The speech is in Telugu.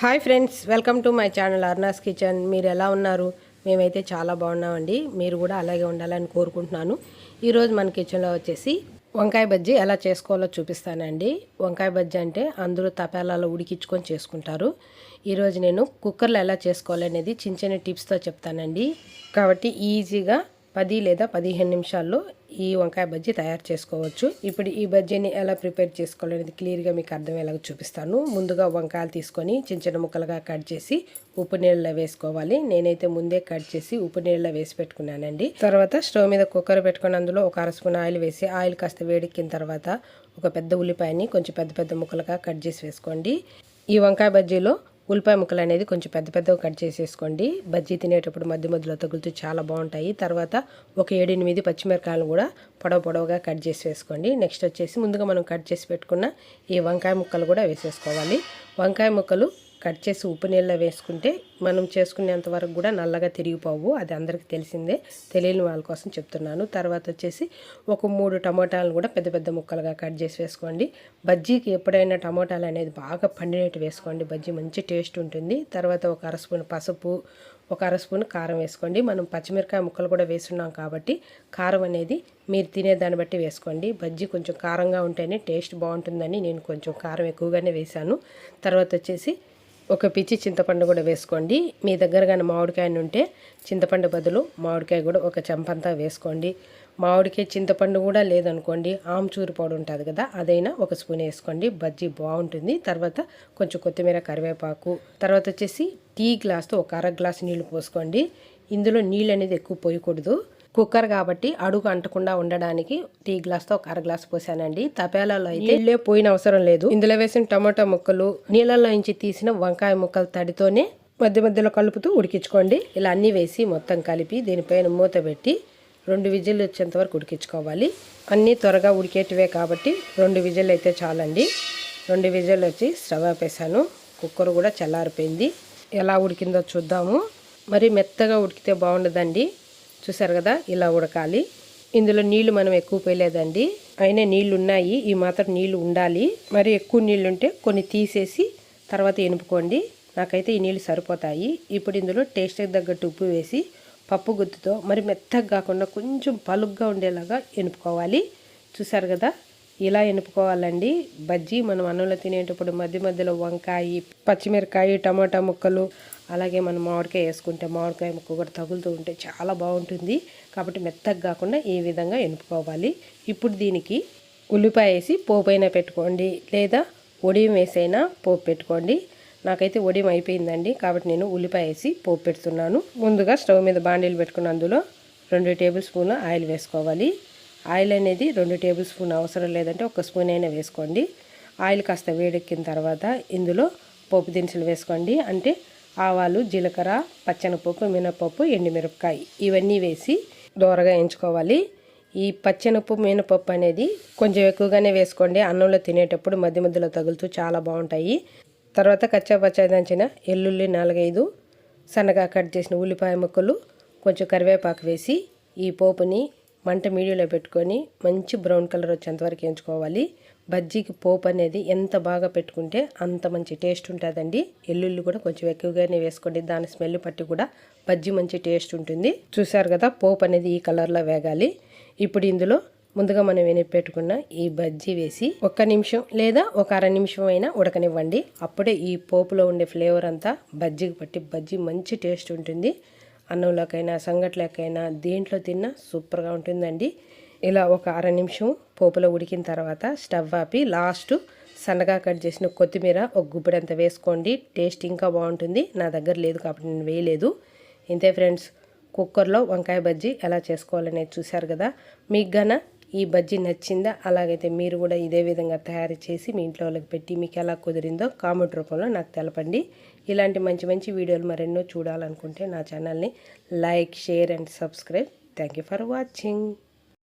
Hi friends welcome to my channel అర్నాస్ kitchen. మీరు ఎలా ఉన్నారు? మేమైతే చాలా బాగున్నామండి. మీరు కూడా అలాగే ఉండాలని కోరుకుంటున్నాను. ఈరోజు మన కిచెన్లో వచ్చేసి వంకాయ బజ్జీ ఎలా చేసుకోవాలో చూపిస్తానండి. వంకాయ బజ్జీ అంటే అందరూ తపేలాలో ఉడికించుకొని చేసుకుంటారు. ఈరోజు నేను కుక్కర్లో ఎలా చేసుకోవాలనేది చిన్న చిన్న టిప్స్తో చెప్తానండి. కాబట్టి ఈజీగా పది లేదా పదిహేను నిమిషాల్లో ఈ వంకాయ బజ్జీ తయారు చేసుకోవచ్చు. ఇప్పుడు ఈ బజ్జీని ఎలా ప్రిపేర్ చేసుకోవాలనేది క్లియర్గా మీకు అర్థమయ్యేలాగా చూపిస్తాను. ముందుగా వంకాయలు తీసుకొని చిన్న చిన్న ముక్కలుగా కట్ చేసి ఉప్పు నీళ్ళలో వేసుకోవాలి. నేనైతే ముందే కట్ చేసి ఉప్పు నీళ్ళలో వేసి పెట్టుకున్నానండి. తర్వాత స్టవ్ మీద కుక్కర్ పెట్టుకుని అందులో ఒక అర స్పూన్ ఆయిల్ వేసి ఆయిల్ కాస్త వేడెక్కిన తర్వాత ఒక పెద్ద ఉల్లిపాయని కొంచెం పెద్ద పెద్ద ముక్కలుగా కట్ చేసి వేసుకోండి. ఈ వంకాయ బజ్జీలో ఉల్లిపాయ ముక్కలు అనేది కొంచెం పెద్ద పెద్దగా కట్ చేసేసుకోండి. బజ్జీ తినేటప్పుడు మధ్య మధ్యలో తగులుతూ చాలా బాగుంటాయి. తర్వాత ఒక ఏడెనిమిది పచ్చిమిరకాయలు కూడా పొడవు పొడవుగా కట్ చేసి వేసుకోండి. నెక్స్ట్ వచ్చేసి ముందుగా మనం కట్ చేసి పెట్టుకున్న ఈ వంకాయ ముక్కలు కూడా వేసేసుకోవాలి. వంకాయ ముక్కలు కట్ చేసి ఉప్పు నీళ్ళలో వేసుకుంటే మనం చేసుకునేంత వరకు కూడా నల్లగా తిరిగిపోవు. అది అందరికీ తెలిసిందే. తెలియని వాళ్ళ కోసం చెప్తున్నాను. తర్వాత వచ్చేసి ఒక మూడు టమోటాలను కూడా పెద్ద పెద్ద ముక్కలుగా కట్ చేసి వేసుకోండి. బజ్జీకి ఎప్పుడైనా టమోటాలు అనేది బాగా పండినట్టు వేసుకోండి. బజ్జీ మంచి టేస్ట్ ఉంటుంది. తర్వాత ఒక అర స్పూన్ పసుపు ఒక అర స్పూన్ కారం వేసుకోండి. మనం పచ్చిమిరకాయ ముక్కలు కూడా వేస్తున్నాం కాబట్టి కారం అనేది మీరు తినేదాన్ని బట్టి వేసుకోండి. బజ్జీ కొంచెం కారంగా ఉంటేనే టేస్ట్ బాగుంటుందని నేను కొంచెం కారం ఎక్కువగానే వేశాను. తర్వాత వచ్చేసి ఒక పిచ్చి చింతపండు కూడా వేసుకోండి. మీ దగ్గర కానీ మామిడికాయను ఉంటే చింతపండు బదులు మామిడికాయ కూడా ఒక చెంపంతా వేసుకోండి. మామిడికాయ చింతపండు కూడా లేదనుకోండి ఆమ్చూరు పౌడర్ ఉంటుంది కదా అదైనా ఒక స్పూన్ వేసుకోండి. బజ్జీ బాగుంటుంది. తర్వాత కొంచెం కొత్తిమీర కరివేపాకు తర్వాత వచ్చేసి టీ గ్లాస్తో ఒక అర గ్లాస్ నీళ్ళు పోసుకోండి. ఇందులో నీళ్ళు అనేది ఎక్కువ పోయకూడదు. కుక్కర్ కాబట్టి అడుగు అంటకుండా ఉండడానికి టీ గ్లాస్తో ఒక అర గ్లాస్ పోసానండి. తపేలాలో అయితే నీళ్ళే పోయిన అవసరం లేదు. ఇందులో వేసిన టమాటా ముక్కలు నీళ్ళల్లో నుంచి తీసిన వంకాయ ముక్కలు తడితోనే మధ్య మధ్యలో కలుపుతూ ఉడికించుకోండి. ఇలా అన్నీ వేసి మొత్తం కలిపి దీనిపైన మూత పెట్టి రెండు విజిల్లు వచ్చేంత వరకు ఉడికించుకోవాలి. అన్నీ త్వరగా ఉడికేటివే కాబట్టి రెండు విజిల్లు అయితే చాలండి. రెండు విజిల్లు వచ్చి స్టవ్ ఆపేసాను కుక్కర్ కూడా చల్లారిపోయింది. ఎలా ఉడికిందో చూద్దాము. మరి మెత్తగా ఉడికితే బాగుండదండి. చూసారు కదా? ఇలా ఉడకాలి. ఇందులో నీళ్ళు మనం ఎక్కువ పోయలేదండి. అయినా నీళ్ళు ఉన్నాయి ఈ మాత్రం నీళ్ళు ఉండాలి. మరి ఎక్కువ నీళ్ళు ఉంటే కొన్ని తీసేసి తర్వాత ఎనుపుకోండి. నాకైతే ఈ నీళ్ళు సరిపోతాయి. ఇప్పుడు ఇందులో టేస్ట్కి తగ్గట్టు ఉప్పు వేసి పప్పు గుత్తుతో మరి మెత్తగా కాకుండా కొంచెం పలుగ్గా ఉండేలాగా ఎనుపుకోవాలి. చూసారు కదా? ఇలా ఎనుపుకోవాలండి. బజ్జీ మనం అన్నంలో తినేటప్పుడు మధ్య మధ్యలో వంకాయ పచ్చిమిరకాయ టమాటా ముక్కలు అలాగే మనం మామిడికాయ వేసుకుంటే మామిడికాయ ముక్క కూడా తగులుతూ ఉంటే చాలా బాగుంటుంది. కాబట్టి మెత్తగా కాకుండా ఈ విధంగా ఎనుపుకోవాలి. ఇప్పుడు దీనికి ఉల్లిపాయ వేసి పోపు అయినా పెట్టుకోండి. లేదా ఒడియం వేసైనా పోపు పెట్టుకోండి. నాకైతే ఒడియం అయిపోయిందండి. కాబట్టి నేను ఉల్లిపాయ వేసి పోపు పెడుతున్నాను. ముందుగా స్టవ్ మీద బాండీలు పెట్టుకున్న అందులో రెండు టేబుల్ స్పూన్ ఆయిల్ వేసుకోవాలి. ఆయిల్ అనేది రెండు టేబుల్ స్పూన్ అవసరం లేదంటే ఒక స్పూన్ అయినా వేసుకోండి. ఆయిల్ కాస్త వేడెక్కిన తర్వాత ఇందులో పోపు దినుసులు వేసుకోండి. అంటే ఆవాలు జీలకర్ర పచ్చెనపప్పు మినపప్పు ఎండుమిరపకాయ. ఇవన్నీ వేసి దోరగా ఎంచుకోవాలి. ఈ పచ్చెనప్పు మినపప్పు అనేది కొంచెం ఎక్కువగానే వేసుకోండి. అన్నంలో తినేటప్పుడు మధ్య మధ్యలో తగులుతూ చాలా బాగుంటాయి. తర్వాత కచ్చా పచ్చా దంచిన ఎల్లుల్లి నాలుగైదు సన్నగా కట్ చేసిన ఉల్లిపాయ ముక్కలు కొంచెం కరివేపాకు వేసి ఈ పోపుని మంట మీడియంలో పెట్టుకొని మంచి బ్రౌన్ కలర్ వచ్చేంతవరకు ఎంచుకోవాలి. బజ్జీకి పోపు అనేది ఎంత బాగా పెట్టుకుంటే అంత మంచి టేస్ట్ ఉంటుందండి. ఎల్లుల్లి కూడా కొంచెం ఎక్కువగానే వేసుకోండి. దాని స్మెల్ పట్టి కూడా బజ్జీ మంచి టేస్ట్ ఉంటుంది. చూసారు కదా పోపు అనేది ఈ కలర్లో వేగాలి. ఇప్పుడు ఇందులో ముందుగా మనం వెనక్కి పెట్టుకున్న ఈ బజ్జీ వేసి ఒక్క నిమిషం లేదా ఒక అర నిమిషం అయినా ఉడకనివ్వండి. అప్పుడే ఈ పోపులో ఉండే ఫ్లేవర్ అంతా బజ్జీకి పట్టి బజ్జీ మంచి టేస్ట్ ఉంటుంది. అన్నంలోకైనా సంగట్లోకైనా దేంట్లో తిన్నా సూపర్గా ఉంటుందండి. ఇలా ఒక అర నిమిషం పోపులో ఉడికిన తర్వాత స్టవ్ ఆపి లాస్ట్ సన్నగా కట్ చేసిన కొత్తిమీర ఒక గుప్పెడంత వేసుకోండి. టేస్ట్ ఇంకా బాగుంటుంది. నా దగ్గర లేదు కాబట్టి నేను వేయలేదు. ఇంతే ఫ్రెండ్స్ కుక్కర్లో వంకాయ బజ్జీ ఎలా చేసుకోవాలనేది చూశారు కదా? మీకు గన ఈ బజ్జీ నచ్చిందా? అలాగైతే మీరు కూడా ఇదే విధంగా తయారు చేసి మీ ఇంట్లో వాళ్ళకి పెట్టి మీకు ఎలా కుదిరిందో కామెంట్ రూపంలో నాకు తెలపండి. ఇలాంటి మంచి మంచి వీడియోలు మరెన్నో చూడాలనుకుంటే నా ఛానల్ని like share and subscribe. Thank for watching.